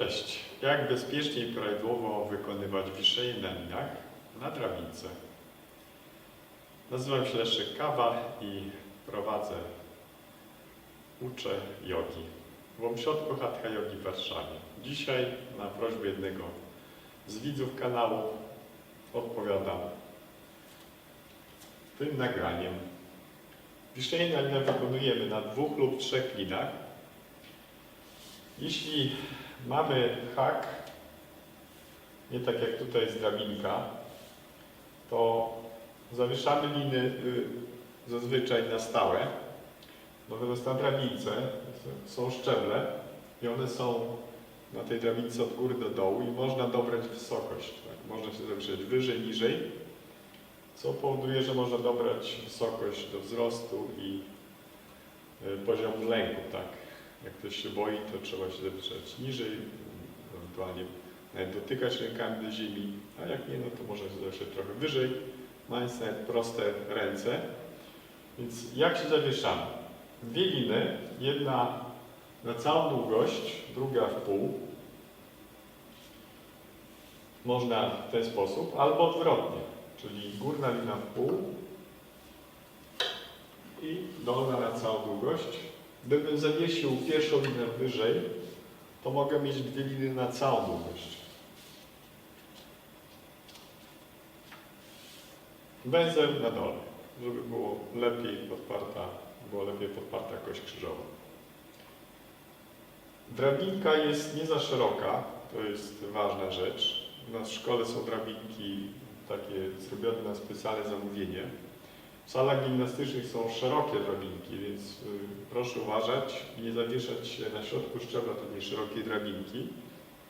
Cześć. Jak bezpiecznie i prawidłowo wykonywać wiszenie na linach na drabince? Nazywam się Leszek Kawa i prowadzę, uczę jogi w ośrodku Hatha Jogi w Warszawie. Dzisiaj na prośbę jednego z widzów kanału odpowiadam tym nagraniem. Wiszenie wykonujemy na dwóch lub trzech linach. Jeśli mamy hak, nie tak jak tutaj jest drabinka, to zawieszamy liny y, zazwyczaj na stałe. Natomiast na drabince są szczeble i one są na tej drabince od góry do dołu i można dobrać wysokość. Tak? Można się zawieszać wyżej, niżej, co powoduje, że można dobrać wysokość do wzrostu i y, poziomu lęku. Tak? Jak ktoś się boi, to trzeba się zawieszać niżej, ewentualnie nawet dotykać rękami do ziemi, a jak nie, no to się zawieszać trochę wyżej, mając proste ręce. Więc jak się zawieszamy? Dwie liny, jedna na całą długość, druga w pół. Można w ten sposób, albo odwrotnie, czyli górna lina w pół i dolna na całą długość. Gdybym zawiesił pierwszą linę wyżej, to mogę mieć dwie liny na całą długość. Węzeł na dole, żeby było lepiej podparta, było lepiej podparta kość krzyżowa. Drabinka jest nie za szeroka, to jest ważna rzecz. W szkole są drabinki takie zrobione na specjalne zamówienie. W salach gimnastycznych są szerokie drabinki, więc y, proszę uważać i nie zawieszać się na środku szczebla tej szerokiej drabinki,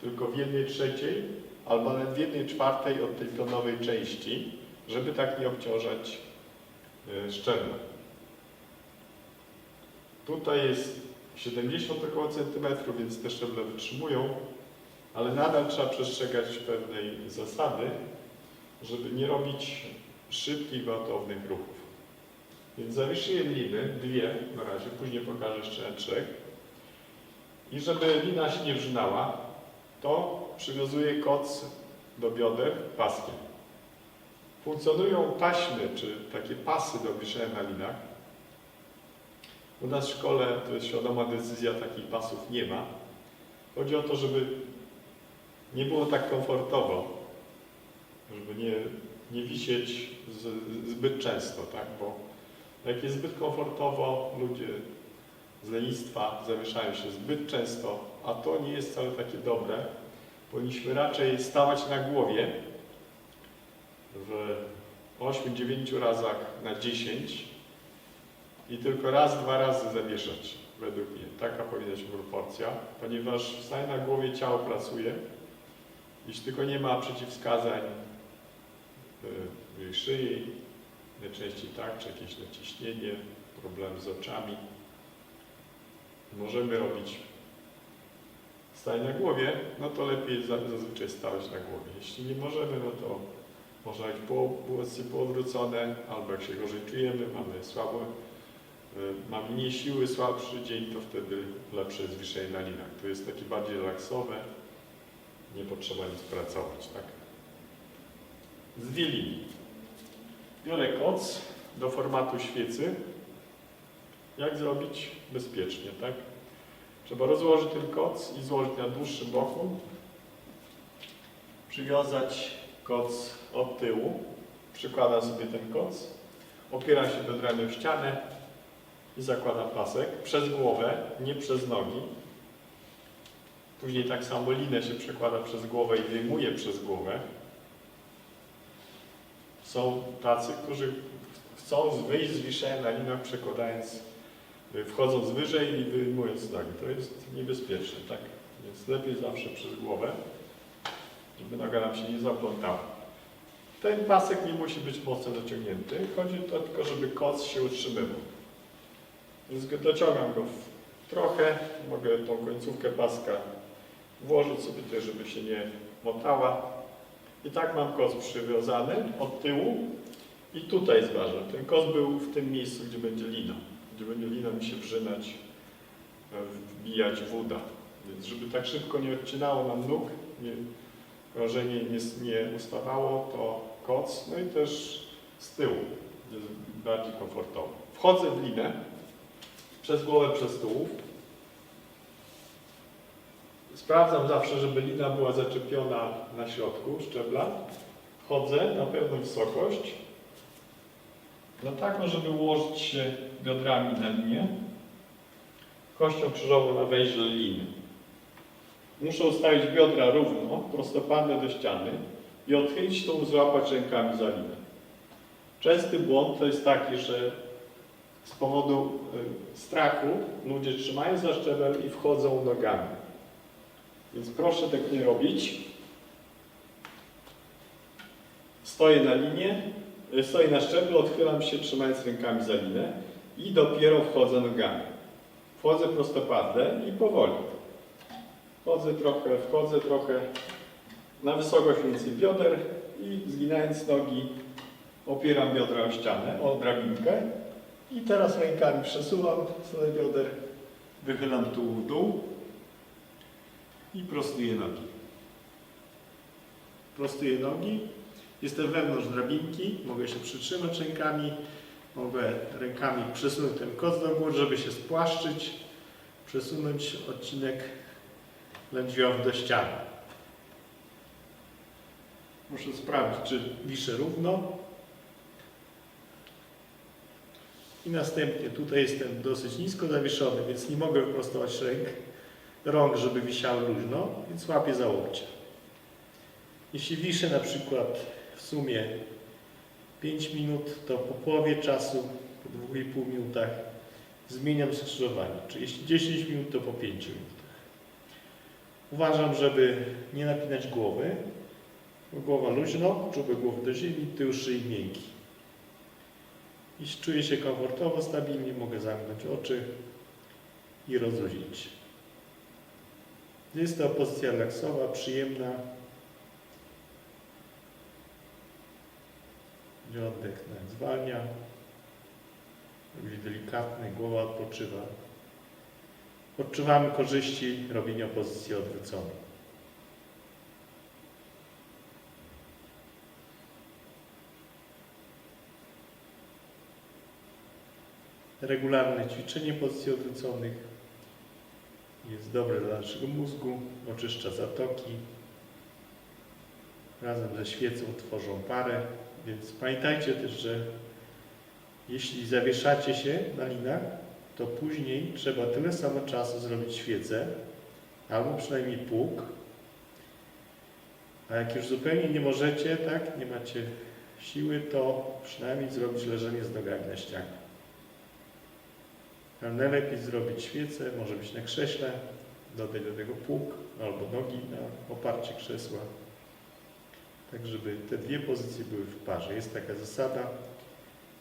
tylko w jednej trzeciej albo nawet w jednej czwartej od tej pionowej części, żeby tak nie obciążać y, szczebla. Tutaj jest 70 około centymetrów, więc te szczeble wytrzymują, ale nadal trzeba przestrzegać pewnej zasady, żeby nie robić szybkich, gwałtownych ruchów. Więc zawieszuję liny, dwie na razie, później pokażę jeszcze trzech. I żeby lina się nie wrzynała, to przywiązuję koc do bioder paskiem. Funkcjonują taśmy, czy takie pasy do wieszenia na linach. U nas w szkole, to jest świadoma decyzja, takich pasów nie ma. Chodzi o to, żeby nie było tak komfortowo, żeby nie, nie wisieć z, zbyt często, tak? Bo jak jest zbyt komfortowo, ludzie z lenistwa zawieszają się zbyt często, a to nie jest wcale takie dobre. Powinniśmy raczej stawać na głowie w 8-9 razach na 10 i tylko raz, dwa razy zawieszać, według mnie. Taka powinna być proporcja, ponieważ stań na głowie ciało pracuje, jeśli tylko nie ma przeciwwskazań y, szyi, najczęściej tak, czy jakieś naciśnienie, problem z oczami. Możemy robić stań na głowie, no to lepiej za- zazwyczaj stawać na głowie. Jeśli nie możemy, no to można być półocnie półodwrócone, albo jak się gorzej czujemy, mamy słabo, y, mamy mniej siły, słabszy dzień, to wtedy lepsze jest wiszenie na linach. To jest takie bardziej relaksowe, nie potrzeba nic pracować, tak? Z. Biorę koc do formatu świecy. Jak zrobić bezpiecznie, tak? Trzeba rozłożyć ten koc i złożyć na dłuższym boku. Przywiązać koc od tyłu. Przykładam sobie ten koc. Opieram się biodrami w ścianę i zakładam pasek przez głowę, nie przez nogi. Później tak samo linę się przekłada przez głowę i wyjmuje przez głowę. Są tacy, którzy chcą wyjść z wiszenia na linach, przekładając, y, wchodząc wyżej i wyjmując nogi. To jest niebezpieczne, tak? Więc lepiej zawsze przez głowę, żeby noga nam się nie zaplątała. Ten pasek nie musi być mocno dociągnięty. Chodzi to tylko, żeby koc się utrzymywał. Więc dociągam go trochę. Mogę tą końcówkę paska włożyć sobie też, żeby się nie motała. I tak mam koc przywiązany od tyłu i tutaj zważam. Ten koc był w tym miejscu, gdzie będzie lina. Gdzie będzie lina mi się wrzynać, e, wbijać w uda. Więc żeby tak szybko nie odcinało nam nóg, nie, krążenie nie, nie ustawało, to koc, no i też z tyłu jest bardziej komfortowo. Wchodzę w linę przez głowę, przez tułów. Sprawdzam zawsze, żeby lina była zaczepiona na środku szczebla. Wchodzę na pewną wysokość. No tak, no żeby ułożyć się biodrami na linię. Kością krzyżową na wejście liny. Muszę ustawić biodra równo, prostopadle do ściany i odchylić tą, złapać rękami za linę. Częsty błąd to jest taki, że z powodu y, strachu ludzie trzymają za szczebel i wchodzą nogami. Więc proszę tak nie robić. Stoję na linie, y, stoję na szczeblu, odchylam się trzymając rękami za linę i dopiero wchodzę nogami. Wchodzę prostopadle i powoli. Wchodzę trochę, wchodzę trochę na wysokość mniej więcej bioder i zginając nogi opieram biodra o ścianę, o drabinkę i teraz rękami przesuwam stronę bioder, wychylam tu w dół i prostuję nogi. Prostuję nogi, jestem wewnątrz drabinki, mogę się przytrzymać rękami, mogę rękami przesunąć ten koc do góry, żeby się spłaszczyć, przesunąć odcinek lędźwiowy do ściany. Muszę sprawdzić, czy wiszę równo. I następnie tutaj jestem dosyć nisko zawieszony, więc nie mogę wyprostować ręk, rąk, żeby wisiały luźno, więc łapię za łokcie. Jeśli wiszę na przykład w sumie 5 minut, to po połowie czasu, po 2,5 minutach zmieniam skrzyżowanie. Czyli jeśli 10 minut, to po 5 minutach. Uważam, żeby nie napinać głowy, bo głowa luźno, czubek głowy do ziemi, tył szyi miękki. Jeśli czuję się komfortowo, stabilnie, mogę zamknąć oczy i rozluźnić. Jest to pozycja relaksowa, przyjemna. Gdzie oddech zwalnia. Robi delikatny, głowa odpoczywa. Odczuwamy korzyści robienia pozycji odwróconej. Regularne ćwiczenie pozycji odwróconych jest dobre dla naszego mózgu, oczyszcza zatoki. Razem ze świecą tworzą parę, więc pamiętajcie też, że jeśli zawieszacie się na linach, to później trzeba tyle samo czasu zrobić świecę, albo przynajmniej pług. A jak już zupełnie nie możecie, tak, nie macie siły, to przynajmniej zrobić leżenie z nogami na ścianie. Najlepiej zrobić świecę, może być na krześle, dodać do tego pług albo nogi na oparcie krzesła. Tak, żeby te dwie pozycje były w parze. Jest taka zasada.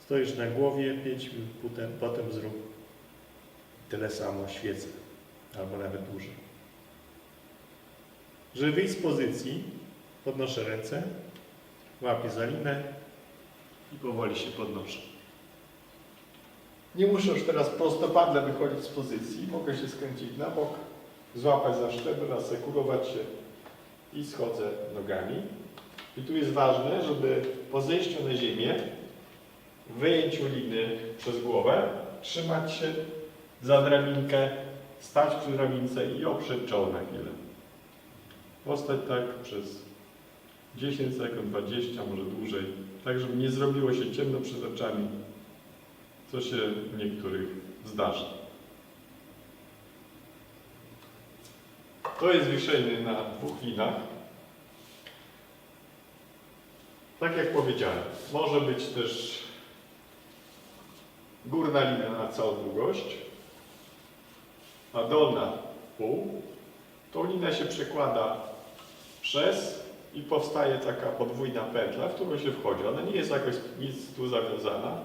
Stoisz na głowie 5 minut, potem, potem zrób tyle samo świecę, albo nawet dłużej. Żeby wyjść z pozycji, podnoszę ręce, łapię za linę i powoli się podnoszę. Nie muszę już teraz prostopadle wychodzić z pozycji. Mogę się skręcić na bok, złapać za szczebel, asekurować się i schodzę nogami. I tu jest ważne, żeby po zejściu na ziemię, wyjęciu liny przez głowę, trzymać się za drabinkę, stać przy drabince i oprzeć czoło na chwilę. Postać tak przez 10 sekund, 20, może dłużej, tak żeby nie zrobiło się ciemno przed oczami, co się niektórych zdarza. To jest wieszenie na dwóch linach. Tak jak powiedziałem, może być też górna lina na całą długość, a dolna pół. Tą linę się przekłada przez i powstaje taka podwójna pętla, w którą się wchodzi. Ona nie jest jakoś nic tu zawiązana.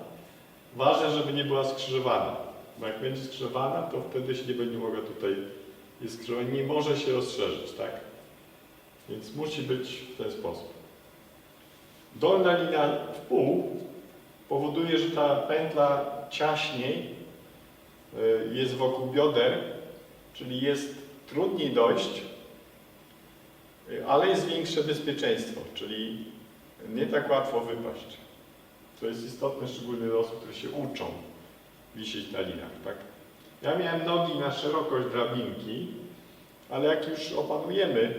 Ważne, żeby nie była skrzyżowana, bo jak będzie skrzyżowana, to wtedy się nie będzie mogła tutaj jest skrzyżowana, nie może się rozszerzyć, tak? Więc musi być w ten sposób. Dolna linia w pół powoduje, że ta pętla ciaśniej y, jest wokół bioder, czyli jest trudniej dojść, y, ale jest większe bezpieczeństwo, czyli nie tak łatwo wypaść. To jest istotne szczególnie dla osób, które się uczą wisieć na linach. Tak? Ja miałem nogi na szerokość drabinki, ale jak już opanujemy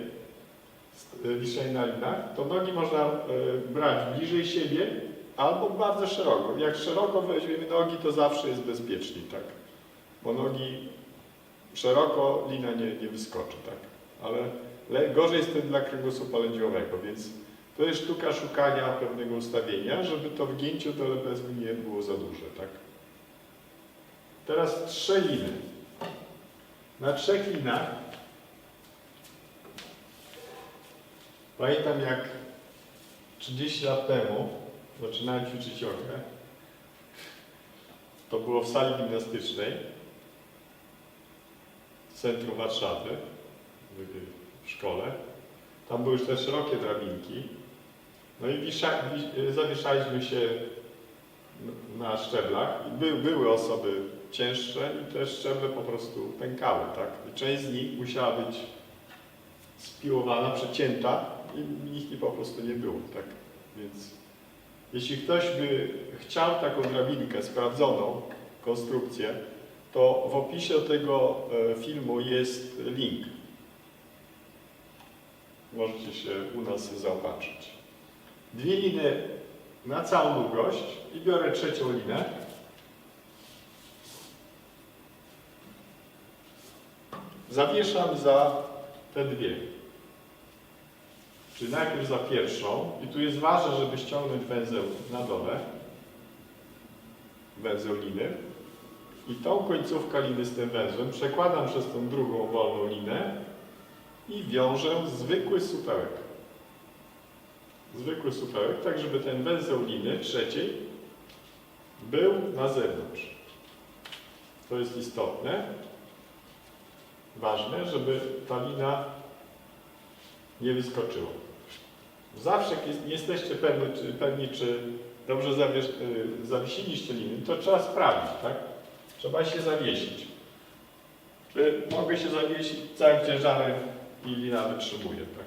y, wiszenie na linach, to nogi można y, brać bliżej siebie albo bardzo szeroko. Jak szeroko weźmiemy nogi, to zawsze jest bezpieczniej, tak? Bo nogi szeroko lina nie, nie wyskoczy, tak? Ale le, gorzej jest wtedy dla kręgosłupa lędźwiowego, więc to jest sztuka szukania pewnego ustawienia, żeby to wgięcie do lebezu nie było za duże, tak? Teraz trzy liny. Na trzech linach pamiętam jak 30 lat temu zaczynałem ćwiczyć jogę. To było w sali gimnastycznej w centrum Warszawy, w szkole. Tam były już te szerokie drabinki. No i wisza, wi, zawieszaliśmy się na szczeblach. By, były osoby cięższe i te szczeble po prostu pękały, tak? I część z nich musiała być spiłowana, przecięta i ich nie po prostu nie było, tak? Więc jeśli ktoś by chciał taką drabinkę, sprawdzoną konstrukcję, to w opisie do tego e, filmu jest link. Możecie się u nas zaopatrzyć. Dwie liny na całą długość i biorę trzecią linę. Zawieszam za te dwie. Czyli najpierw za pierwszą i tu jest ważne, żeby ściągnąć węzeł na dole, węzeł liny i tą końcówkę liny z tym węzłem przekładam przez tą drugą wolną linę i wiążę zwykły supełek. Zwykły supełek, tak żeby ten węzeł liny trzeciej był na zewnątrz. To jest istotne, ważne, żeby ta lina nie wyskoczyła. Zawsze nie jesteście pewni czy, pewni, czy dobrze zawiesz, y, zawiesiliście liny, to trzeba sprawdzić, tak? Trzeba się zawiesić. Czy mogę się zawiesić całym ciężarem i lina wytrzymuje, tak?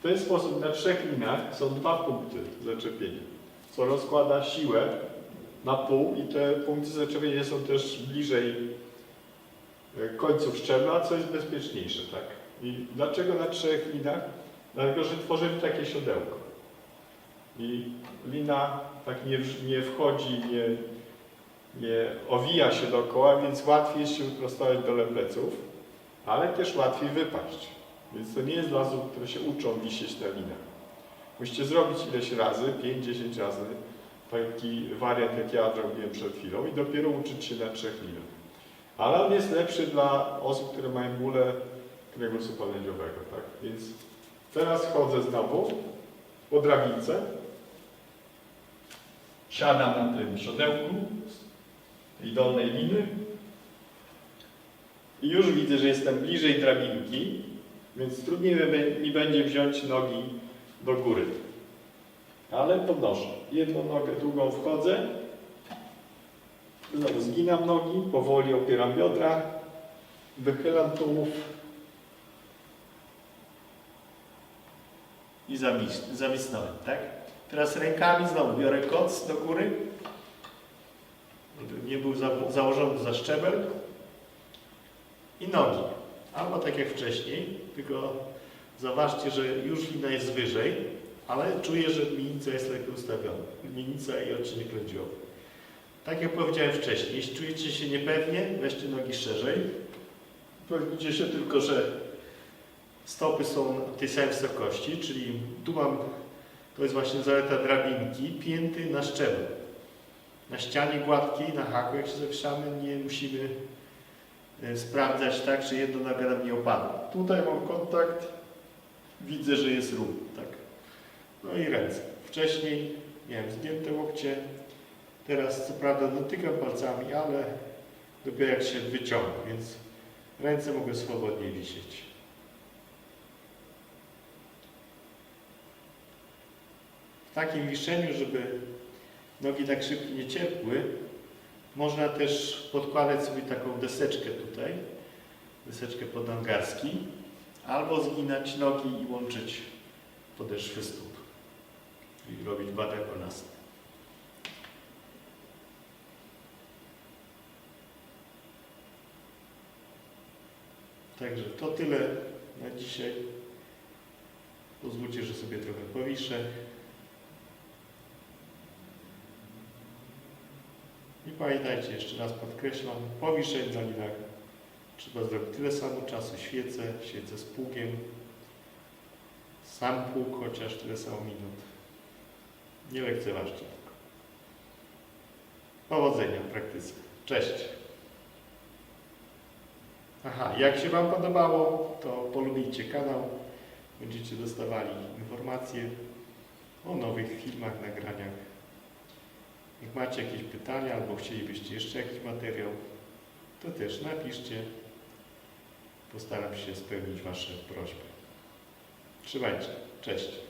W ten sposób na trzech linach są dwa punkty zaczepienia, co rozkłada siłę na pół i te punkty zaczepienia są też bliżej e, końców szczebla, co jest bezpieczniejsze, tak? I dlaczego na trzech linach? Dlatego, że tworzymy takie siodełko. I lina tak nie, nie wchodzi, nie, nie owija się dookoła, więc łatwiej jest się wyprostować dole pleców, ale też łatwiej wypaść. Więc to nie jest dla osób, które się uczą wisieć na linach. Musicie zrobić ileś razy, 5-10 razy, taki wariant, jak ja zrobiłem przed chwilą i dopiero uczyć się na trzech linach. Ale on jest lepszy dla osób, które mają bóle kręgosłupa lędźwiowego, tak? Więc teraz chodzę znowu po drabince, siadam na tym siodełku tej dolnej liny i już widzę, że jestem bliżej drabinki, więc trudniej mi- będzie wziąć nogi do góry. Ale podnoszę. Jedną nogę, drugą wchodzę. Znowu zginam nogi, powoli opieram biodra, wychylam tułów i zawisnąłem, tak? Teraz rękami znowu biorę koc do góry, nie był za, założony za szczebel i nogi. Albo tak jak wcześniej, tylko zauważcie, że już lina jest wyżej, ale czuję, że minica jest lepiej ustawiona. Minica i odcinek lędźwiowy. Tak jak powiedziałem wcześniej, jeśli czujecie się niepewnie, weźcie nogi szerzej. Upewnijcie się tylko, że stopy są tej samej wysokości, czyli tu mam, to jest właśnie zaleta drabinki, pięty na szczebel. Na ścianie gładkiej, na haku, jak się zawieszamy, nie musimy sprawdzać tak, jedna noga nam nie opadła. Tutaj mam kontakt, widzę, że jest równy, tak. No i ręce. Wcześniej miałem zgięte łokcie, teraz co prawda dotykam palcami, ale dopiero jak się wyciąga, więc ręce mogę swobodnie wisieć. W takim wiszeniu, żeby nogi tak szybko nie cierpły, można też podkładać sobie taką deseczkę tutaj wyseczkę podangarski, albo zginać nogi i łączyć podeszwy stóp i robić bada kolasne. Także to tyle na dzisiaj. Pozwólcie, że sobie trochę powiszę. I pamiętajcie, jeszcze raz podkreślam, po wiszędzanach trzeba zrobić tyle samo czasu świecę, świecę z pługiem, sam pług chociaż tyle samo minut. Nie lekceważcie tego. Powodzenia w praktyce. Cześć! Aha, jak się Wam podobało, to polubijcie kanał. Będziecie dostawali informacje o nowych filmach, nagraniach. Jak macie jakieś pytania albo chcielibyście jeszcze jakiś materiał, to też napiszcie. Postaram się spełnić Wasze prośby. Trzymajcie. Cześć.